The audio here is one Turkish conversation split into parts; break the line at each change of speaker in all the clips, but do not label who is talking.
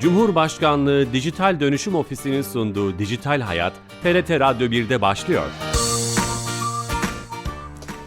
Cumhurbaşkanlığı Dijital Dönüşüm Ofisi'nin sunduğu Dijital Hayat, TRT Radyo 1'de başlıyor.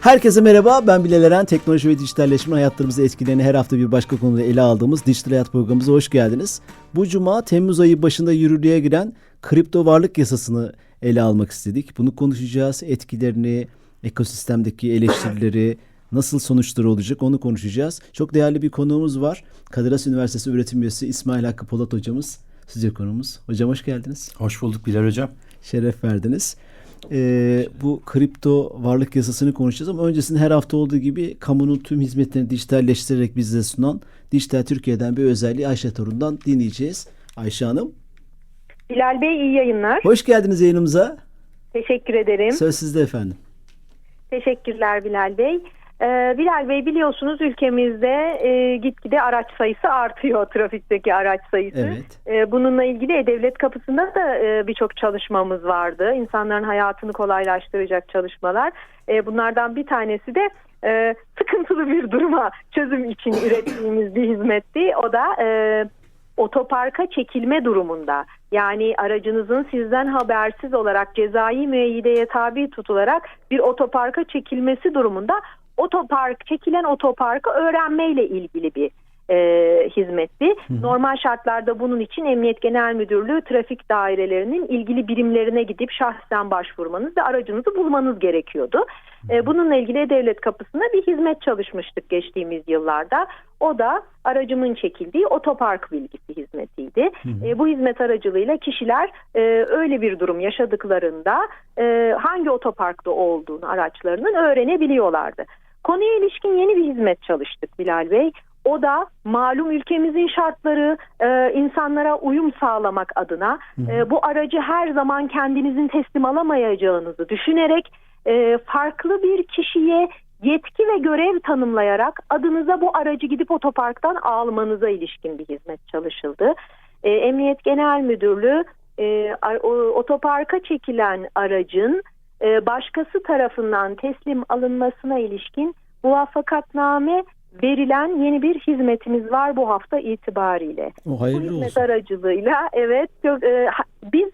Herkese merhaba, ben Bilal Eren. Teknoloji ve dijitalleşme hayatlarımızı etkileyen her hafta bir başka konuda ele aldığımız Dijital Hayat programımıza hoş geldiniz. Bu cuma Temmuz ayı başında yürürlüğe giren kripto varlık yasasını ele almak istedik. Bunu konuşacağız, etkilerini, ekosistemdeki eleştirileri, nasıl sonuçları olacak onu konuşacağız. Çok değerli bir konuğumuz var. Kadir Has Üniversitesi öğretim üyesi İsmail Hakkı Polat hocamız. Sizce konumuz. Hocam hoş geldiniz.
Hoş bulduk Bilal Hocam.
Şeref verdiniz. Ee, bu kripto varlık yasasını konuşacağız ama öncesinde her hafta olduğu gibi kamunun tüm hizmetlerini dijitalleştirerek bize sunan Dijital Türkiye'den bir özelliği Ayşe Torun'dan dinleyeceğiz. Ayşe Hanım.
Bilal Bey iyi yayınlar.
Hoş geldiniz yayınımıza.
Teşekkür ederim.
Söz sizde efendim.
Teşekkürler Bilal Bey. Ee, Bilal Bey biliyorsunuz ülkemizde e, gitgide araç sayısı artıyor trafikteki araç sayısı.
Evet.
Ee, bununla ilgili E-Devlet kapısında da e, birçok çalışmamız vardı. İnsanların hayatını kolaylaştıracak çalışmalar. E, bunlardan bir tanesi de e, sıkıntılı bir duruma çözüm için ürettiğimiz bir hizmetti. O da e, otoparka çekilme durumunda yani aracınızın sizden habersiz olarak cezai müeyyideye tabi tutularak bir otoparka çekilmesi durumunda otopark çekilen otoparkı öğrenmeyle ilgili bir e, hizmetti. Normal şartlarda bunun için Emniyet Genel Müdürlüğü trafik dairelerinin ilgili birimlerine gidip şahsen başvurmanız ve aracınızı bulmanız gerekiyordu. E, bununla ilgili devlet kapısında bir hizmet çalışmıştık geçtiğimiz yıllarda. O da aracımın çekildiği otopark bilgisi hizmetiydi. E, bu hizmet aracılığıyla kişiler e, öyle bir durum yaşadıklarında e, hangi otoparkta olduğunu araçlarının öğrenebiliyorlardı. Konuya ilişkin yeni bir hizmet çalıştık Bilal Bey. O da malum ülkemizin şartları e, insanlara uyum sağlamak adına e, bu aracı her zaman kendinizin teslim alamayacağınızı düşünerek e, farklı bir kişiye yetki ve görev tanımlayarak adınıza bu aracı gidip otoparktan almanıza ilişkin bir hizmet çalışıldı. E, Emniyet Genel Müdürlüğü e, otoparka çekilen aracın e, başkası tarafından teslim alınmasına ilişkin muvaffakatname verilen yeni bir hizmetimiz var bu hafta itibariyle.
O
Bu
hayırlı
hizmet
olsun.
aracılığıyla evet e, biz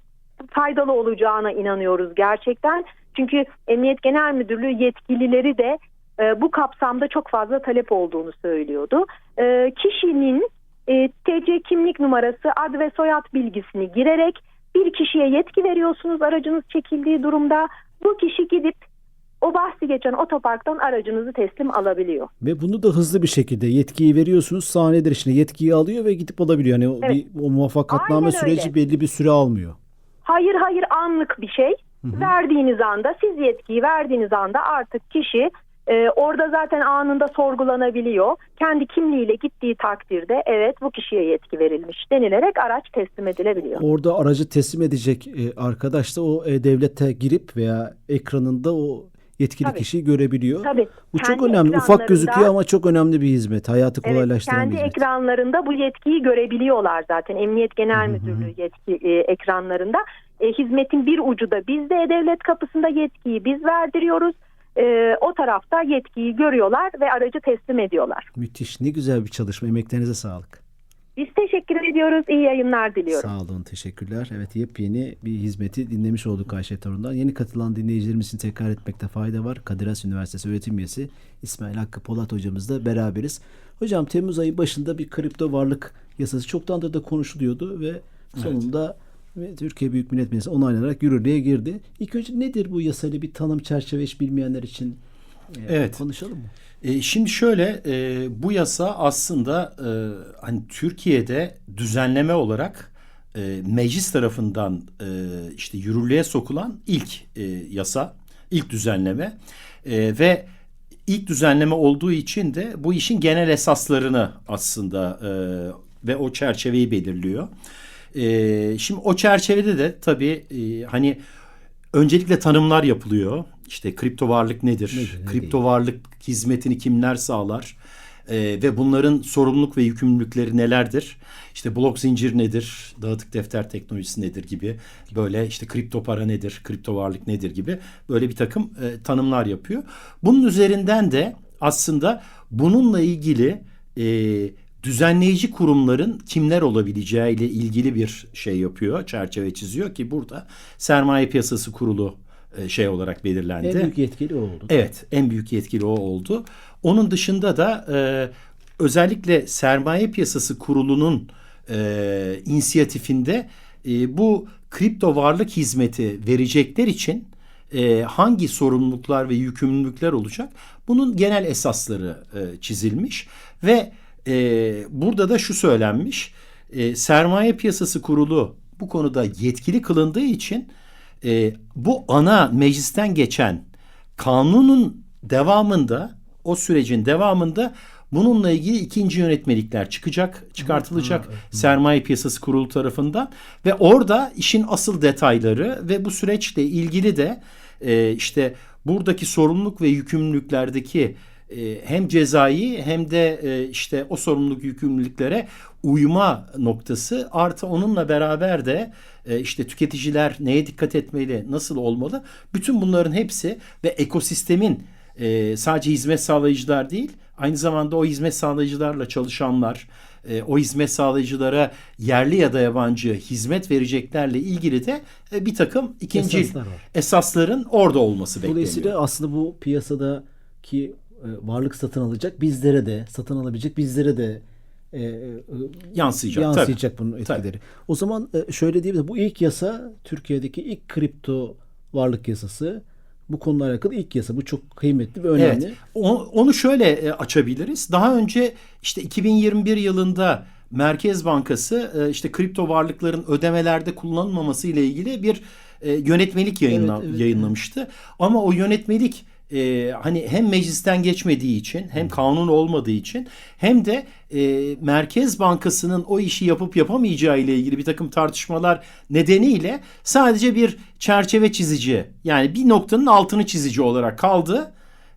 faydalı olacağına inanıyoruz gerçekten. Çünkü Emniyet Genel Müdürlüğü yetkilileri de e, bu kapsamda çok fazla talep olduğunu söylüyordu. E, kişinin e, TC kimlik numarası, ad ve soyad bilgisini girerek bir kişiye yetki veriyorsunuz aracınız çekildiği durumda. Bu kişi gidip o bahsi geçen otoparktan aracınızı teslim alabiliyor.
Ve bunu da hızlı bir şekilde yetkiyi veriyorsunuz. Saniyeler içinde yetkiyi alıyor ve gidip alabiliyor. Yani o,
Evet.
bir, o muvaffakatname
Aynen
süreci
öyle.
belli bir süre almıyor.
Hayır hayır anlık bir şey. Verdiğiniz anda siz yetkiyi verdiğiniz anda artık kişi e, orada zaten anında sorgulanabiliyor. Kendi kimliğiyle gittiği takdirde evet bu kişiye yetki verilmiş denilerek araç teslim edilebiliyor.
Orada aracı teslim edecek e, arkadaş da o e, devlete girip veya ekranında o yetkili
Tabii.
kişiyi görebiliyor.
Tabii.
Bu çok
Kendi
önemli. Ufak gözüküyor ama çok önemli bir hizmet. Hayatı
Evet,
kolaylaştıran
kendi
bir hizmet.
ekranlarında bu yetkiyi görebiliyorlar zaten. Emniyet Genel Müdürlüğü yetki e, ekranlarında. E, hizmetin bir ucu da bizde devlet kapısında yetkiyi biz verdiriyoruz. E, o tarafta yetkiyi görüyorlar ve aracı teslim ediyorlar.
Müthiş. Ne güzel bir çalışma. Emeklerinize sağlık.
Biz teşekkür ediyoruz. İyi yayınlar diliyorum.
Sağ olun. Teşekkürler. Evet yepyeni bir hizmeti dinlemiş olduk Ayşe Torun'dan. Yeni katılan dinleyicilerimiz için tekrar etmekte fayda var. Kadir Has Üniversitesi öğretim üyesi İsmail Hakkı Polat hocamızla beraberiz. Hocam Temmuz ayı başında bir kripto varlık yasası çoktandır da konuşuluyordu ve sonunda ve Türkiye Büyük Millet Meclisi onaylanarak yürürlüğe girdi. İlk önce nedir bu yasayla bir tanım çerçeve hiç bilmeyenler için e,
Evet.
konuşalım mı?
E, şimdi şöyle e, bu yasa aslında e, hani Türkiye'de düzenleme olarak e, meclis tarafından e, işte yürürlüğe sokulan ilk e, yasa, ilk düzenleme E, ve ilk düzenleme olduğu için de bu işin genel esaslarını aslında e, ve o çerçeveyi belirliyor. E, şimdi o çerçevede de tabii e, hani öncelikle tanımlar yapılıyor. İşte kripto varlık nedir?
Nedir, ne
kripto varlık hizmetini kimler sağlar? Ee, ve bunların sorumluluk ve yükümlülükleri nelerdir? İşte blok zincir nedir? Dağıtık defter teknolojisi nedir gibi böyle işte kripto para nedir? Kripto varlık nedir gibi böyle bir takım e, tanımlar yapıyor. Bunun üzerinden de aslında bununla ilgili e, düzenleyici kurumların kimler olabileceği ile ilgili bir şey yapıyor, çerçeve çiziyor ki burada sermaye piyasası kurulu e, şey olarak belirlendi.
En büyük yetkili o oldu.
Evet, en büyük yetkili o oldu. Onun dışında da e, özellikle sermaye piyasası kurulunun e, inisiyatifinde e, bu kripto varlık hizmeti verecekler için e, hangi sorumluluklar ve yükümlülükler olacak? Bunun genel esasları e, çizilmiş ve e, burada da şu söylenmiş. E, sermaye piyasası kurulu bu konuda yetkili kılındığı için e, bu ana meclisten geçen kanunun devamında o sürecin devamında bununla ilgili ikinci yönetmelikler çıkacak, çıkartılacak sermaye piyasası kurulu tarafından ve orada işin asıl detayları ve bu süreçle ilgili de e, işte buradaki sorumluluk ve yükümlülüklerdeki e, hem cezai hem de e, işte o sorumluluk yükümlülüklere uyma noktası artı onunla beraber de e, işte tüketiciler neye dikkat etmeli, nasıl olmalı? Bütün bunların hepsi ve ekosistemin e, sadece hizmet sağlayıcılar değil, aynı zamanda o hizmet sağlayıcılarla çalışanlar, e, o hizmet sağlayıcılara yerli ya da yabancı hizmet vereceklerle ilgili de e, bir takım ikinci
Esaslar var.
esasların orada olması bekleniyor.
Dolayısıyla aslında bu piyasadaki varlık satın alacak bizlere de satın alabilecek bizlere de e, e,
Yansıyacak,
yansıyacak bunun etkileri. O zaman e, şöyle diyebiliriz. Bu ilk yasa Türkiye'deki ilk kripto varlık yasası. Bu konuyla alakalı ilk yasa. Bu çok kıymetli ve önemli.
Evet. O- Onu şöyle e, açabiliriz. Daha önce işte 2021 yılında Merkez Bankası e, işte kripto varlıkların ödemelerde kullanılmaması ile ilgili bir e, yönetmelik yayınla,
Evet, evet,
yayınlamıştı. Ama o yönetmelik e, hani hem meclisten geçmediği için hem kanun olmadığı için hem de e, Merkez Bankası'nın o işi yapıp yapamayacağı ile ilgili bir takım tartışmalar nedeniyle sadece bir çerçeve çizici yani bir noktanın altını çizici olarak kaldı.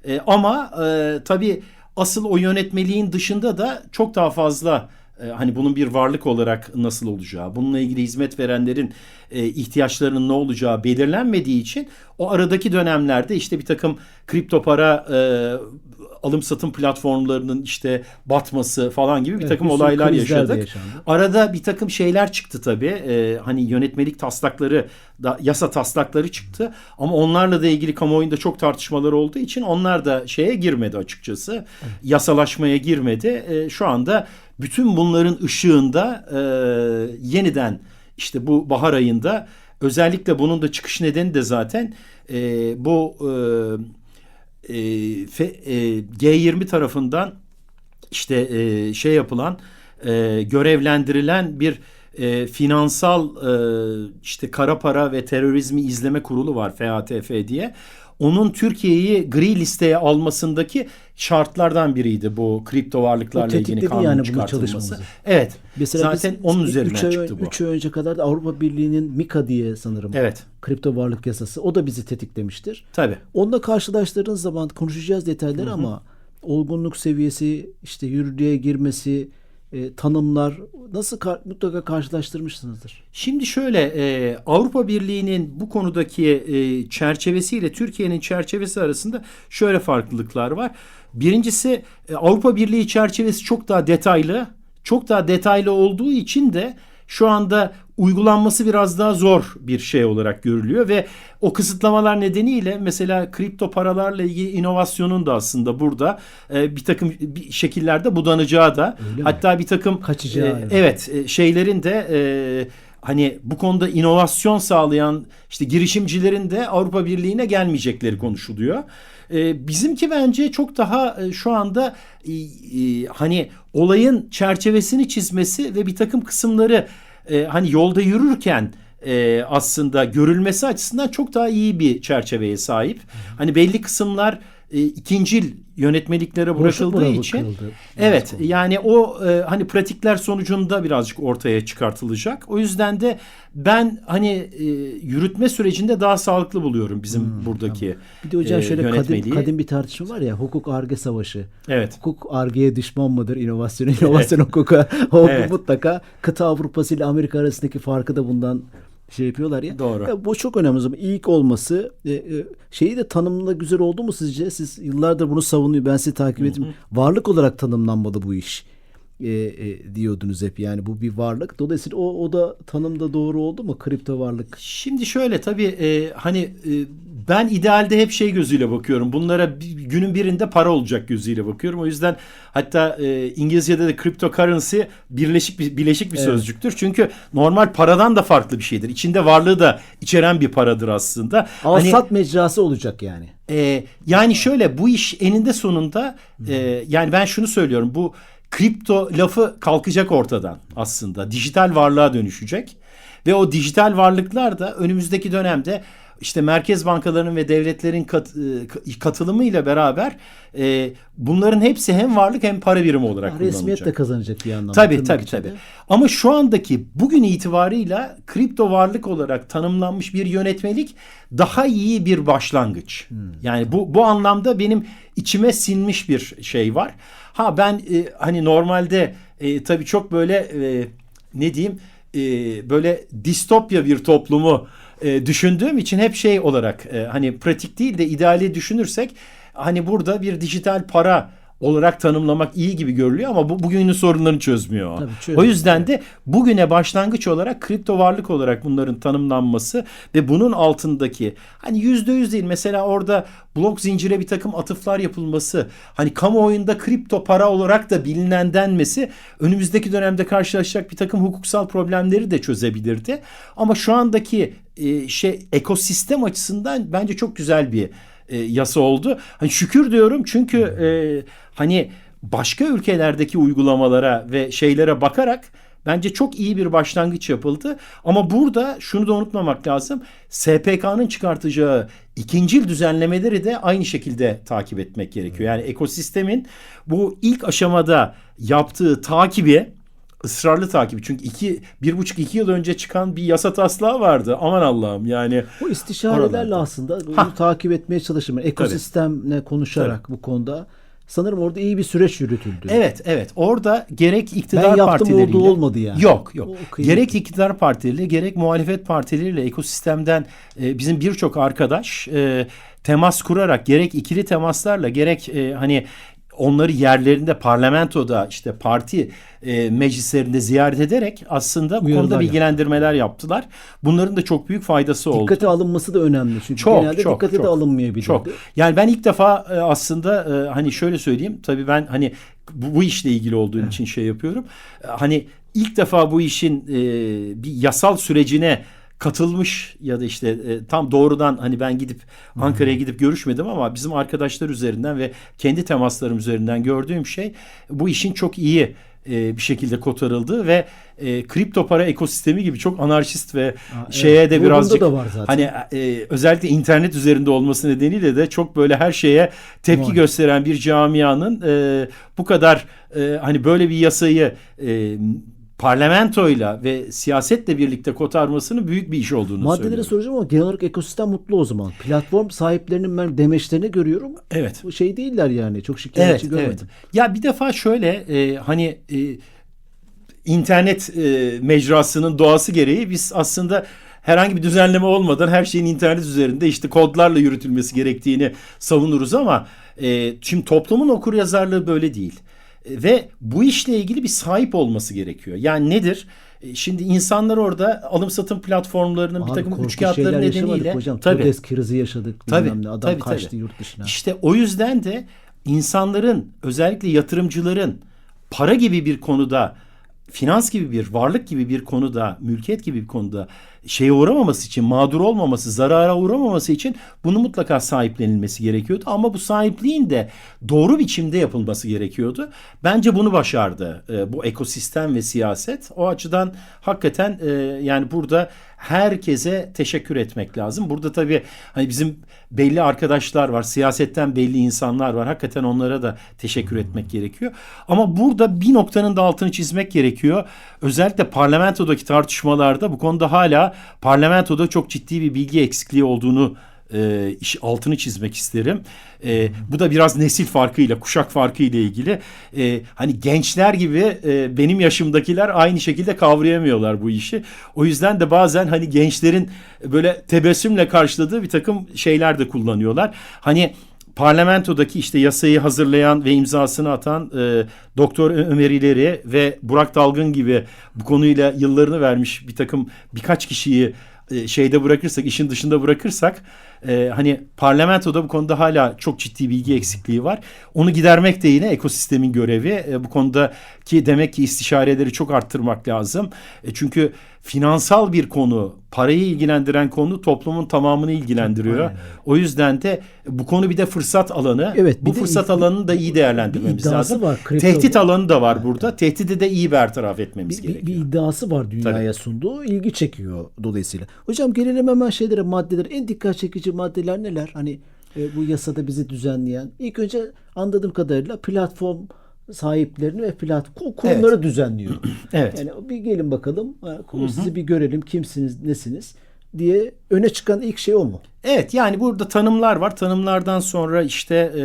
E, ama e, tabii asıl o yönetmeliğin dışında da çok daha fazla hani bunun bir varlık olarak nasıl olacağı, bununla ilgili hizmet verenlerin e, ihtiyaçlarının ne olacağı belirlenmediği için o aradaki dönemlerde işte bir takım kripto para e, alım satım platformlarının işte batması falan gibi bir
Evet,
takım
sürü
olaylar yaşadık. Arada bir takım şeyler çıktı tabii. Ee, hani yönetmelik taslakları, da, yasa taslakları çıktı. Ama onlarla da ilgili kamuoyunda çok tartışmalar olduğu için onlar da şeye girmedi açıkçası. Yasalaşmaya girmedi. Ee, şu anda bütün bunların ışığında e, yeniden işte bu bahar ayında özellikle bunun da çıkış nedeni de zaten e, bu e, e, e, G20 tarafından işte e, şey yapılan e, görevlendirilen bir e, finansal e, işte kara para ve terörizmi izleme kurulu var FATF diye. Onun Türkiye'yi gri listeye almasındaki şartlardan biriydi bu kripto varlıklarla ilgili kanun
yani
çıkartılması. Evet.
Mesela
Zaten onun
ay,
çıktı bu.
Üç ay önce kadar da Avrupa Birliği'nin MiCA diye sanırım
Evet.
kripto varlık yasası. O da bizi tetiklemiştir.
Tabii.
Onunla karşılaştırdığınız zaman konuşacağız detayları ama olgunluk seviyesi, işte yürürlüğe girmesi, e, tanımlar nasıl kar- mutlaka karşılaştırmışsınızdır.
Şimdi şöyle e, Avrupa Birliği'nin bu konudaki e, çerçevesiyle Türkiye'nin çerçevesi arasında şöyle farklılıklar var. Birincisi e, Avrupa Birliği çerçevesi çok daha detaylı. Çok daha detaylı olduğu için de şu anda uygulanması biraz daha zor bir şey olarak görülüyor ve o kısıtlamalar nedeniyle mesela kripto paralarla ilgili inovasyonun da aslında burada e, bir takım bir şekillerde budanacağı da
Öyle mi?
hatta bir takım
Kaçacağı
e,
yani.
evet e, şeylerin de e, hani bu konuda inovasyon sağlayan işte girişimcilerin de Avrupa Birliği'ne gelmeyecekleri konuşuluyor. E, bizimki bence çok daha e, şu anda e, e, hani olayın çerçevesini çizmesi ve bir takım kısımları e, hani yolda yürürken e, aslında görülmesi açısından çok daha iyi bir çerçeveye sahip. Hani belli kısımlar e, ikincil yönetmeliklere bırakıldığı
bırakıldı
için evet
konular.
yani o e, hani pratikler sonucunda birazcık ortaya çıkartılacak. O yüzden de ben hani e, yürütme sürecinde daha sağlıklı buluyorum bizim buradaki
Hmm, Bir de hocam
e,
şöyle kadim,
yönetmeliği.
kadim bir tartışma var ya hukuk arge savaşı.
Evet.
Hukuk argeye düşman mıdır? İnovasyon, inovasyon hukuka. O
Evet.
mutlaka kıta Avrupası ile Amerika arasındaki farkı da bundan şey yapıyorlar ya.
Doğru.
Ya bu çok önemli. zaman. İlk olması e, e, şeyi de tanımla güzel oldu mu sizce? Siz yıllardır bunu savunuyor. Ben sizi takip ettim. Varlık olarak tanımlanmalı bu iş. E, e, diyordunuz hep yani bu bir varlık. Dolayısıyla o, o da tanımda doğru oldu mu kripto varlık?
Şimdi şöyle tabii e, hani e, ben idealde hep şey gözüyle bakıyorum. Bunlara bir- günün birinde para olacak gözüyle bakıyorum. O yüzden hatta e, İngilizce'de de cryptocurrency birleşik bir bileşik bir
Evet.
sözcüktür. Çünkü normal paradan da farklı bir şeydir. İçinde varlığı da içeren bir paradır aslında.
Al
Hani-
sat mecrası olacak yani.
ee, yani şöyle bu iş eninde sonunda e, yani ben şunu söylüyorum bu kripto lafı kalkacak ortadan aslında. Dijital varlığa dönüşecek. Ve o dijital varlıklar da önümüzdeki dönemde işte merkez bankalarının ve devletlerin kat, e, katılımıyla beraber e, bunların hepsi hem varlık hem para birimi olarak
Resmiyet
kullanılacak.
de kazanacak bir anlamda.
Tabii tabii
içinde.
tabii. Ama şu andaki bugün itibarıyla kripto varlık olarak tanımlanmış bir yönetmelik daha iyi bir başlangıç. Yani bu bu anlamda benim içime sinmiş bir şey var. Ha ben e, hani normalde e, tabii çok böyle e, ne diyeyim e, böyle distopya bir toplumu e, düşündüğüm için hep şey olarak e, hani pratik değil de ideali düşünürsek hani burada bir dijital para olarak tanımlamak iyi gibi görülüyor ama bu bugünün sorunlarını çözmüyor.
Tabii, çözmüyor.
o yüzden de bugüne başlangıç olarak kripto varlık olarak bunların tanımlanması ve bunun altındaki hani yüzde yüz değil mesela orada blok zincire bir takım atıflar yapılması hani kamuoyunda kripto para olarak da bilinen denmesi önümüzdeki dönemde karşılaşacak bir takım hukuksal problemleri de çözebilirdi. Ama şu andaki e, şey ekosistem açısından bence çok güzel bir e, yasa oldu. Hani şükür diyorum çünkü e, hani başka ülkelerdeki uygulamalara ve şeylere bakarak bence çok iyi bir başlangıç yapıldı. Ama burada şunu da unutmamak lazım. SPK'nın çıkartacağı ikincil düzenlemeleri de aynı şekilde takip etmek gerekiyor. Yani ekosistemin bu ilk aşamada yaptığı takibi ısrarlı takibi. Çünkü iki, bir buçuk iki yıl önce çıkan bir yasa taslağı vardı. Aman Allah'ım yani.
Bu istişarelerle
Oralarda.
aslında bunu
Ha.
takip etmeye çalışırım. Ekosistemle konuşarak bu konuda sanırım orada iyi bir süreç yürütüldü.
Evet evet orada gerek iktidar
Ben yaptım
partileriyle
oldu olmadı yani.
Yok yok. Gerek iktidar partileriyle gerek muhalefet partileriyle ekosistemden e, bizim birçok arkadaş e, temas kurarak gerek ikili temaslarla gerek e, hani onları yerlerinde parlamentoda işte parti e, meclislerinde ziyaret ederek aslında bu
Uyarılar
konuda bilgilendirmeler yaptılar. Bunların da çok büyük faydası oldu.
Dikkate alınması da önemli çünkü
Çok
genelde
çok
dikkate
çok,
de alınmayabilirdi.
Çok. Yani ben ilk defa e, aslında e, hani şöyle söyleyeyim. Tabii ben hani bu, bu işle ilgili olduğum için şey yapıyorum. E, Hani ilk defa bu işin e, bir yasal sürecine katılmış ya da işte e, tam doğrudan hani ben gidip Ankara'ya gidip görüşmedim ama bizim arkadaşlar üzerinden ve kendi temaslarım üzerinden gördüğüm şey bu işin çok iyi e, bir şekilde kotarıldığı ve e, kripto para ekosistemi gibi çok anarşist ve
evet.
şeye de
Bunda
birazcık
da var zaten.
hani e, özellikle internet üzerinde olması nedeniyle de çok böyle her şeye tepki
Var.
gösteren bir camianın e, bu kadar e, hani böyle bir yasayı e, parlamentoyla ve siyasetle birlikte kotarmasının büyük bir iş olduğunu
Maddelere
söylüyorum.
soracağım ama genel olarak ekosistem mutlu o zaman. Platform sahiplerinin ben demeçlerini görüyorum.
Evet.
Bu şey değiller yani. Çok şikayetçi
Evet, evet.
görmedim.
Ya bir defa şöyle e, hani e, internet e, mecrasının doğası gereği biz aslında herhangi bir düzenleme olmadan her şeyin internet üzerinde işte kodlarla yürütülmesi gerektiğini savunuruz ama e, şimdi toplumun okur yazarlığı böyle değil. E, ve bu işle ilgili bir sahip olması gerekiyor. Yani nedir? E, Şimdi insanlar orada alım satım platformlarının bir
Abi
takım
korkunç
üçkağıtları nedeniyle
hocam.
tabii
Todes krizi yaşadık.
Tabii.
Adam
tabii,
kaçtı
tabii.
yurt dışına.
İşte o yüzden de insanların özellikle yatırımcıların para gibi bir konuda finans gibi bir varlık gibi bir konuda mülkiyet gibi bir konuda şeye uğramaması için mağdur olmaması zarara uğramaması için bunu mutlaka sahiplenilmesi gerekiyordu ama bu sahipliğin de doğru biçimde yapılması gerekiyordu. Bence bunu başardı e, bu ekosistem ve siyaset. O açıdan hakikaten e, yani burada herkese teşekkür etmek lazım. Burada tabii hani bizim belli arkadaşlar var, siyasetten belli insanlar var. Hakikaten onlara da teşekkür etmek gerekiyor. Ama burada bir noktanın da altını çizmek gerekiyor. Özellikle parlamentodaki tartışmalarda bu konuda hala parlamentoda çok ciddi bir bilgi eksikliği olduğunu e, iş altını çizmek isterim. E, bu da biraz nesil farkıyla, kuşak farkıyla ilgili. E, hani gençler gibi e, benim yaşımdakiler aynı şekilde kavrayamıyorlar bu işi. O yüzden de bazen hani gençlerin böyle tebessümle karşıladığı bir takım şeyler de kullanıyorlar. Hani parlamentodaki işte yasayı hazırlayan ve imzasını atan e, Doktor Ömer İleri ve Burak Dalgın gibi bu konuyla yıllarını vermiş bir takım birkaç kişiyi e, şeyde bırakırsak, işin dışında bırakırsak e, hani parlamentoda bu konuda hala çok ciddi bilgi eksikliği var. Onu gidermek de yine ekosistemin görevi. E, bu konuda ki demek ki istişareleri çok arttırmak lazım. E, çünkü finansal bir konu, parayı ilgilendiren konu toplumun tamamını ilgilendiriyor.
Aynen.
O yüzden de bu konu bir de fırsat alanı.
Evet, bir
bu
de
fırsat
il-
alanını da iyi değerlendirmemiz
bir
lazım.
var, kripto-
Tehdit alanı da var burada. Tehdidi de iyi bertaraf etmemiz
bir, bir,
gerekiyor.
bir iddiası var dünyaya sunduğu ilgi çekiyor dolayısıyla. Hocam gelelim hemen şeylere maddeler en dikkat çekici maddeler neler? Hani e, bu yasada bizi düzenleyen ilk önce anladığım kadarıyla platform sahiplerini ve platform kurumları düzenliyor.
Evet.
Yani bir gelin bakalım ha, sizi bir görelim kimsiniz nesiniz diye öne çıkan ilk şey o mu?
Evet yani burada tanımlar var. Tanımlardan sonra işte e,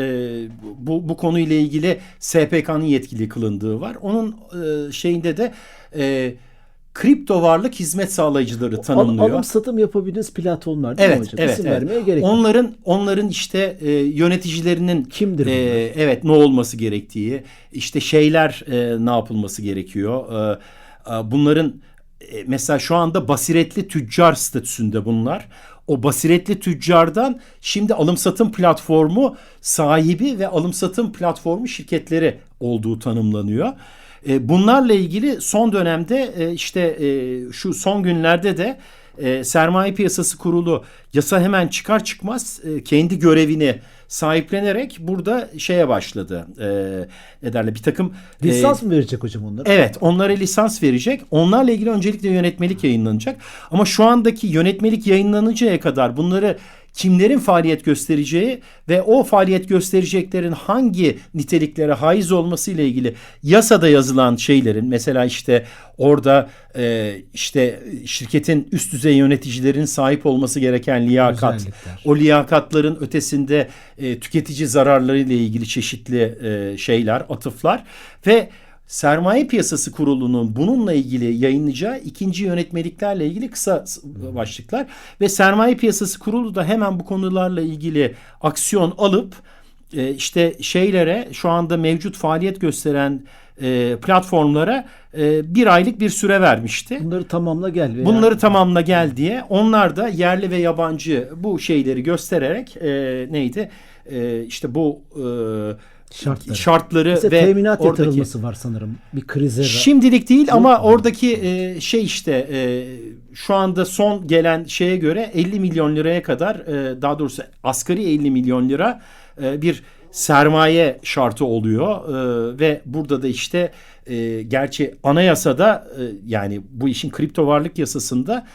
bu, bu konuyla ilgili SPK'nın yetkili kılındığı var. Onun e, şeyinde de e, kripto varlık hizmet sağlayıcıları
Al,
tanımlıyor.
alım satım yapabildiğiniz platformlar değil mi
Evet,
hocam?
evet,
İsim
evet.
vermeye gerek yok.
Onların onların işte e, yöneticilerinin
Kimdir
e,
bunlar?
evet ne olması gerektiği, işte şeyler e, ne yapılması gerekiyor. E, e, bunların e, mesela şu anda basiretli tüccar statüsünde bunlar. O basiretli tüccardan şimdi alım satım platformu sahibi ve alım satım platformu şirketleri olduğu tanımlanıyor. E, Bunlarla ilgili son dönemde e, işte e, şu son günlerde de e, Sermaye Piyasası Kurulu yasa hemen çıkar çıkmaz e, kendi görevini sahiplenerek burada şeye başladı. E, ne derler bir takım e,
Lisans mı verecek hocam onlara?
Evet onlara lisans verecek. Onlarla ilgili öncelikle yönetmelik yayınlanacak. Ama şu andaki yönetmelik yayınlanıncaya kadar bunları kimlerin faaliyet göstereceği ve o faaliyet göstereceklerin hangi niteliklere haiz olması ile ilgili yasada yazılan şeylerin mesela işte orada e, işte şirketin üst düzey yöneticilerin sahip olması gereken liyakat,
Özellikler.
o liyakatların ötesinde e, tüketici zararları ile ilgili çeşitli e, şeyler, atıflar ve Sermaye Piyasası Kurulu'nun bununla ilgili yayınlayacağı ikinci yönetmeliklerle ilgili kısa başlıklar ve Sermaye Piyasası Kurulu da hemen bu konularla ilgili aksiyon alıp e, işte şeylere şu anda mevcut faaliyet gösteren e, platformlara e, bir aylık bir süre vermişti.
Bunları tamamla gel.
Bunları tamamla gel diye onlar da yerli ve yabancı bu şeyleri göstererek neydi işte bu
Şartları.
şartları
Mesela
ve
teminat
oradaki
yatırılması var sanırım. Bir krize.
Şimdilik değil ama oradaki e, şey işte e, şu anda son gelen şeye göre 50 milyon liraya kadar e, daha doğrusu asgari 50 milyon lira e, bir sermaye şartı oluyor E, ve burada da işte e, gerçi anayasada e, yani bu işin kripto varlık yasasında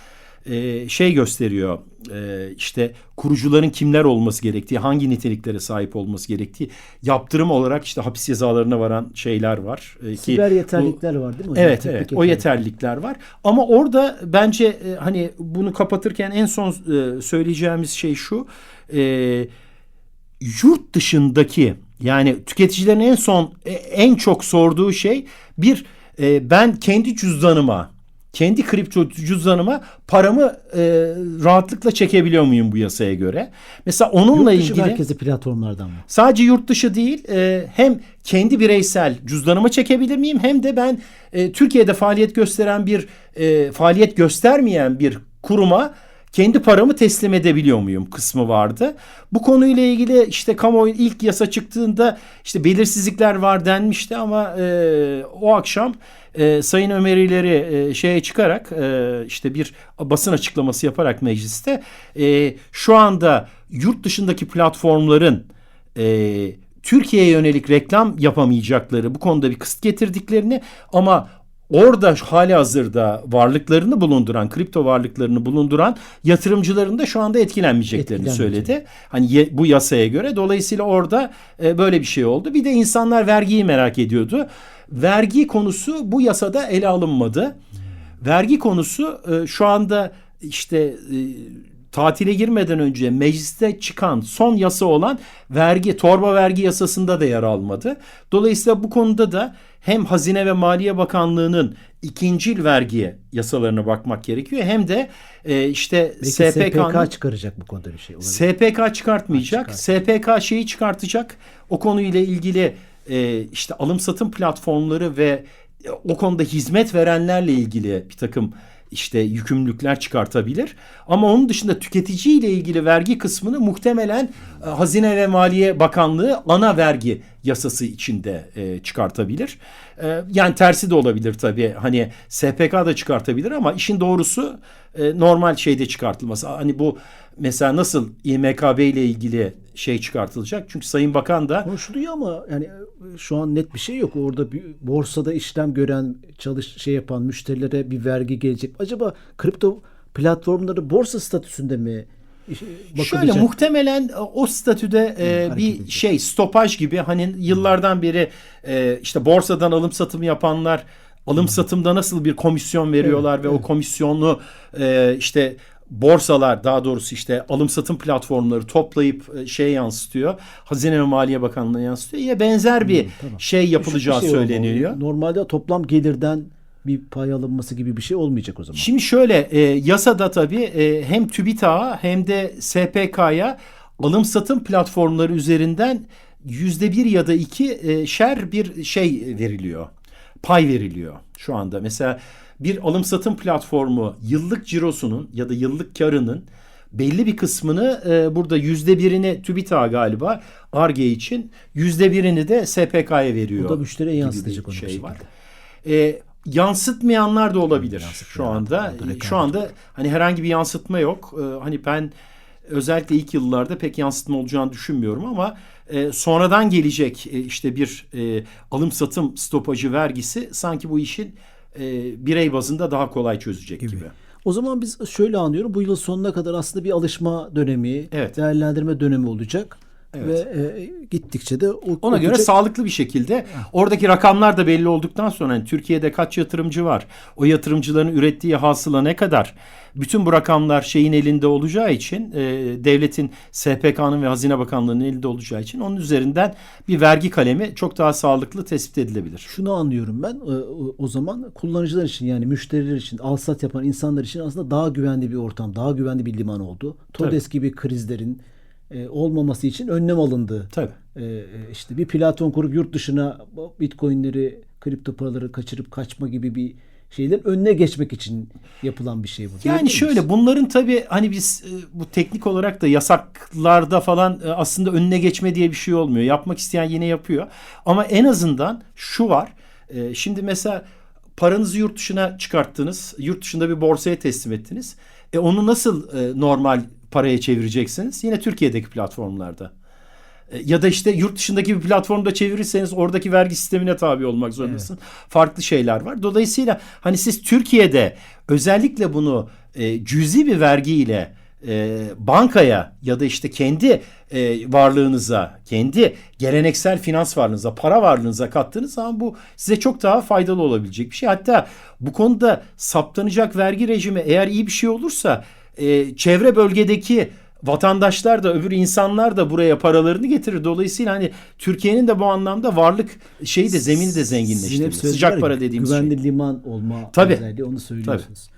e, şey gösteriyor e, işte kurucuların kimler olması gerektiği hangi niteliklere sahip olması gerektiği yaptırım olarak işte hapis cezalarına varan şeyler var. E, ki
Siber
bu-
var değil mi hocam?
Evet
Teknik
evet o yeterlilikler var. Ama orada bence e, hani bunu kapatırken en son e, söyleyeceğimiz şey şu. E, yurt dışındaki yani tüketicilerin en son e, en çok sorduğu şey bir e, ben kendi cüzdanıma kendi kripto cüzdanıma paramı e, rahatlıkla çekebiliyor muyum bu yasaya göre? Mesela onunla
Yurt dışı
ilgili
merkezi platformlardan mı?
Sadece yurt dışı değil e, hem kendi bireysel cüzdanıma çekebilir miyim hem de ben e, Türkiye'de faaliyet gösteren bir e, faaliyet göstermeyen bir kuruma kendi paramı teslim edebiliyor muyum kısmı vardı. Bu konuyla ilgili işte kamuoyu ilk yasa çıktığında işte belirsizlikler var denmişti ama e, o akşam e, Sayın Ömer İleri e, şeye çıkarak e, işte bir basın açıklaması yaparak mecliste e, şu anda yurt dışındaki platformların e, Türkiye'ye yönelik reklam yapamayacakları bu konuda bir kısıt getirdiklerini ama orada hali hazırda varlıklarını bulunduran, kripto varlıklarını bulunduran yatırımcıların da şu anda etkilenmeyeceklerini
Etkilenmeyecek.
söyledi. Hani ye- bu yasaya göre dolayısıyla orada e, böyle bir şey oldu. Bir de insanlar vergiyi merak ediyordu. Vergi konusu bu yasada ele alınmadı. Vergi konusu e, şu anda işte e, tatile girmeden önce mecliste çıkan son yasa olan vergi, torba vergi yasasında da yer almadı. Dolayısıyla bu konuda da hem Hazine ve Maliye Bakanlığı'nın ikincil vergi yasalarına bakmak gerekiyor. Hem de e, işte SPK'nın
SPK çıkaracak bu konuda bir şey olabilir.
SPK çıkartmayacak. SPK şeyi çıkartacak. O konuyla ilgili e, işte alım satım platformları ve e, o konuda hizmet verenlerle ilgili bir takım işte yükümlülükler çıkartabilir. Ama onun dışında tüketici ile ilgili vergi kısmını muhtemelen e, Hazine ve Maliye Bakanlığı ana vergi yasası içinde e, çıkartabilir. E, yani tersi de olabilir tabii. Hani SPK da çıkartabilir ama işin doğrusu e, normal şeyde çıkartılması. Hani bu mesela nasıl İMKB ile ilgili şey çıkartılacak? Çünkü Sayın Bakan da
Konuşuluyor ama yani e, şu an net bir şey yok. Orada bir borsada işlem gören, çalış şey yapan müşterilere bir vergi gelecek. Acaba kripto platformları borsa statüsünde mi bakılacak?
Şöyle muhtemelen e, o statüde e, bir
edecek.
şey stopaj gibi hani yıllardan beri e, işte borsadan alım satım yapanlar alım satımda nasıl bir komisyon veriyorlar ve o komisyonu e, işte borsalar daha doğrusu işte alım satım platformları toplayıp e, şeye yansıtıyor. Hazine ve Maliye Bakanlığı'na yansıtıyor. Ya benzer bir şey yapılacağı
Küçük bir şey
söyleniyor.
olmalı. Normalde toplam gelirden bir pay alınması gibi bir şey olmayacak o zaman.
Şimdi şöyle e, yasada tabii e, hem TÜBİTAK'a hem de SPK'ya alım satım platformları üzerinden yüzde bir ya da iki e, şer bir şey veriliyor. Pay veriliyor şu anda. Mesela bir alım satım platformu yıllık cirosunun ya da yıllık karının belli bir kısmını e, burada yüzde birini TÜBİTAK galiba ARGE için yüzde birini de SPK'ya veriyor.
Bu da müşteriye yansıtacak
şey var. E, yansıtmayanlar da olabilir şu anda. Şu anda hani herhangi bir yansıtma yok. E, hani ben özellikle ilk yıllarda pek yansıtma olacağını düşünmüyorum ama e, sonradan gelecek e, işte bir e, alım satım stopajı vergisi sanki bu işin e, birey bazında daha kolay çözecek gibi.
O zaman biz şöyle anlıyorum. Bu yıl sonuna kadar aslında bir alışma dönemi,
Evet.
değerlendirme dönemi olacak.
Evet.
Ve e, gittikçe de o,
Ona göre
ötecek.
sağlıklı bir şekilde oradaki rakamlar da belli olduktan sonra hani Türkiye'de kaç yatırımcı var? O yatırımcıların ürettiği hasıla ne kadar? Bütün bu rakamlar şeyin elinde olacağı için e, devletin SPK'nın ve Hazine Bakanlığı'nın elinde olacağı için onun üzerinden bir vergi kalemi çok daha sağlıklı tespit edilebilir.
Şunu anlıyorum ben. e, o- O zaman kullanıcılar için yani müşteriler için, alsat yapan insanlar için aslında daha güvenli bir ortam, daha güvenli bir liman oldu. TODES gibi krizlerin e, olmaması için önlem alındı.
Tabii.
E, e, işte bir platform kurup yurt dışına bitcoinleri, kripto paraları kaçırıp kaçma gibi bir şeylerin önüne geçmek için yapılan bir şey bu.
Yani şöyle bunların tabii hani biz bu teknik olarak da yasaklarda falan aslında önüne geçme diye bir şey olmuyor. Yapmak isteyen yine yapıyor. Ama en azından şu var. Şimdi mesela paranızı yurt dışına çıkarttınız. Yurt dışında bir borsaya teslim ettiniz. E onu nasıl normal paraya çevireceksiniz? Yine Türkiye'deki platformlarda. E, Ya da işte yurt dışındaki bir platformda çevirirseniz oradaki vergi sistemine tabi olmak zorundasın. Farklı şeyler var. Dolayısıyla hani siz Türkiye'de özellikle bunu e, cüzi bir vergiyle e, bankaya ya da işte kendi e, varlığınıza, kendi geleneksel finans varlığınıza, para varlığınıza kattığınız zaman bu size çok daha faydalı olabilecek bir şey. Hatta bu konuda saptanacak vergi rejimi eğer iyi bir şey olursa e, çevre bölgedeki vatandaşlar da öbür insanlar da buraya paralarını getirir. Dolayısıyla hani Türkiye'nin de bu anlamda varlık şeyi de zemini de
var
Sıcak para dediğimiz
güvenli
şey.
liman olma
Tabii.
özelliği onu söylüyorsunuz.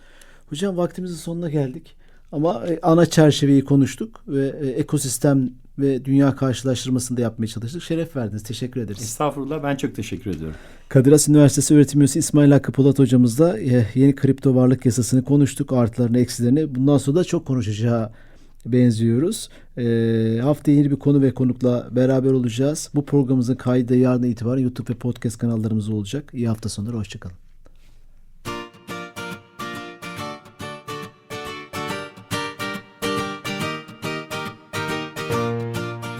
Hocam vaktimizin sonuna geldik. Ama e, ana çerçeveyi konuştuk ve e, ekosistem ve dünya karşılaştırmasını da yapmaya çalıştık. Şeref verdiniz. Teşekkür ederiz.
Estağfurullah ben çok teşekkür ediyorum.
Kadir Has Üniversitesi öğretim üyesi İsmail Hakkı Polat hocamızla e, yeni kripto varlık yasasını konuştuk. Artılarını, eksilerini. Bundan sonra da çok konuşacağı benziyoruz. E, haftaya yeni bir konu ve konukla beraber olacağız. Bu programımızın kaydı yarın itibaren YouTube ve podcast kanallarımızda olacak. İyi hafta sonları. Hoşçakalın.